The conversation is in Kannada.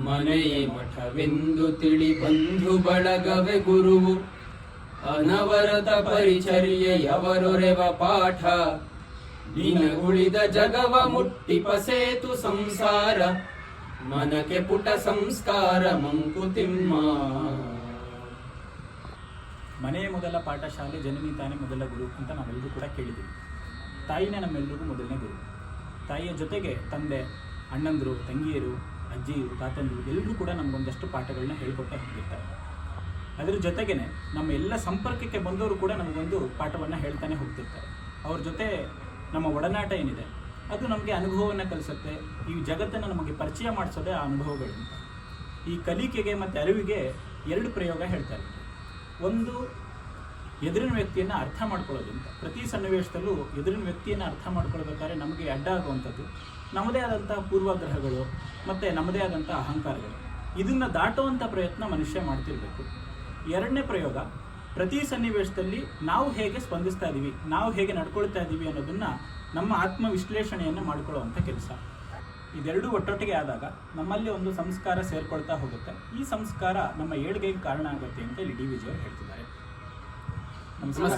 ಮನೆಯೇ ಮಠವೆಂದು ತಿಳಿ ಬಂಧು ಬಳಗವೆ ಗುರುವು. ಅನವರತ ಪರಿಚರ್ಯೆಯವರೊರೆವ ಪಾಠ. ದಿನಗುಳಿದ ಜಗವ ಮುಟ್ಟಿ ಪಸೇತು ಸಂಸಾರ. ಮನಕೆ ಪುಟ ಸಂಸ್ಕಾರ ಮಂಕುತಿಮ್ಮ ಮನೆಯ ಮೊದಲ ಪಾಠಶಾಲೆ ಜನನಿ ತಾನೇ ಮೊದಲ ಗುರು ಅಂತ ನಾವೆಲ್ಲರೂ ಕೂಡ ಕೇಳಿದ್ದೀವಿ. ತಾಯಿನೇ ನಮ್ಮೆಲ್ಲರಿಗೂ ಮೊದಲನೇ ಗುರು. ತಾಯಿಯ ಜೊತೆಗೆ ತಂದೆ, ಅಣ್ಣಂದರು, ತಂಗಿಯರು ಅಜ್ಜಿಯರು ತಾತಂದಿರು ಎಲ್ಲರೂ ಕೂಡ ನಮಗೊಂದಷ್ಟು ಪಾಠಗಳನ್ನ ಹೇಳ್ಕೊಡ್ತಾ ಹೋಗಿರ್ತಾರೆ. ಅದರ ಜೊತೆಗೇನೆ ನಮ್ಮ ಎಲ್ಲ ಸಂಪರ್ಕಕ್ಕೆ ಬಂದವರು ಕೂಡ ನಮಗೊಂದು ಪಾಠವನ್ನು ಹೇಳ್ತಾನೆ ಹೋಗ್ತಿರ್ತಾರೆ. ಅವ್ರ ಜೊತೆ ನಮ್ಮ ಒಡನಾಟ ಏನಿದೆ, ಅದು ನಮಗೆ ಅನುಭವವನ್ನು ಕಲಿಸುತ್ತೆ, ಈ ಜಗತ್ತನ್ನು ನಮಗೆ ಪರಿಚಯ ಮಾಡಿಸೋದೆ ಆ ಅನುಭವಗಳಿಂದ. ಈ ಕಲಿಕೆಗೆ ಮತ್ತು ಅರಿವಿಗೆ ಎರಡು ಪ್ರಯೋಗ ಹೇಳ್ತಾರೆ. ಒಂದು ಎದುರಿನ ವ್ಯಕ್ತಿಯನ್ನು ಅರ್ಥ ಮಾಡ್ಕೊಳ್ಳೋದು ಅಂತ ಪ್ರತಿ ಸನ್ನಿವೇಶದಲ್ಲೂ ಎದುರಿನ ವ್ಯಕ್ತಿಯನ್ನು ಅರ್ಥ ಮಾಡ್ಕೊಳ್ಬೇಕಾದ್ರೆ ನಮಗೆ ಅಡ್ಡ ಆಗುವಂಥದ್ದು ನಮ್ಮದೇ ಆದಂಥ ಪೂರ್ವಗ್ರಹಗಳು ಮತ್ತು ನಮ್ಮದೇ ಆದಂಥ ಅಹಂಕಾರಗಳು. ಇದನ್ನು ದಾಟುವಂಥ ಪ್ರಯತ್ನ ಮನುಷ್ಯ ಮಾಡ್ತಿರ್ಬೇಕು. ಎರಡನೇ ಪ್ರಯೋಗ, ಪ್ರತಿ ಸನ್ನಿವೇಶದಲ್ಲಿ ನಾವು ಹೇಗೆ ಸ್ಪಂದಿಸ್ತಾ ಇದ್ದೀವಿ ನಾವು ಹೇಗೆ ನಡ್ಕೊಳ್ತಾ ಇದ್ದೀವಿ ಅನ್ನೋದನ್ನ ನಮ್ಮ ಆತ್ಮ ವಿಶ್ಲೇಷಣೆಯನ್ನು ಮಾಡ್ಕೊಳ್ಳುವಂಥ ಕೆಲಸ. ಇದೆರಡೂ ಒಟ್ಟೊಟ್ಟಿಗೆ ಆದಾಗ ನಮ್ಮಲ್ಲಿ ಒಂದು ಸಂಸ್ಕಾರ ಸೇರ್ಕೊಳ್ತಾ ಹೋಗುತ್ತೆ. ಈ ಸಂಸ್ಕಾರ ನಮ್ಮ ಏಳ್ಗೆಗೆ ಕಾರಣ ಆಗುತ್ತೆ ಅಂತ ಡಿ ವಿಜಯ್ ಹೇಳ್ತಿದ್ದಾರೆ. 你什么的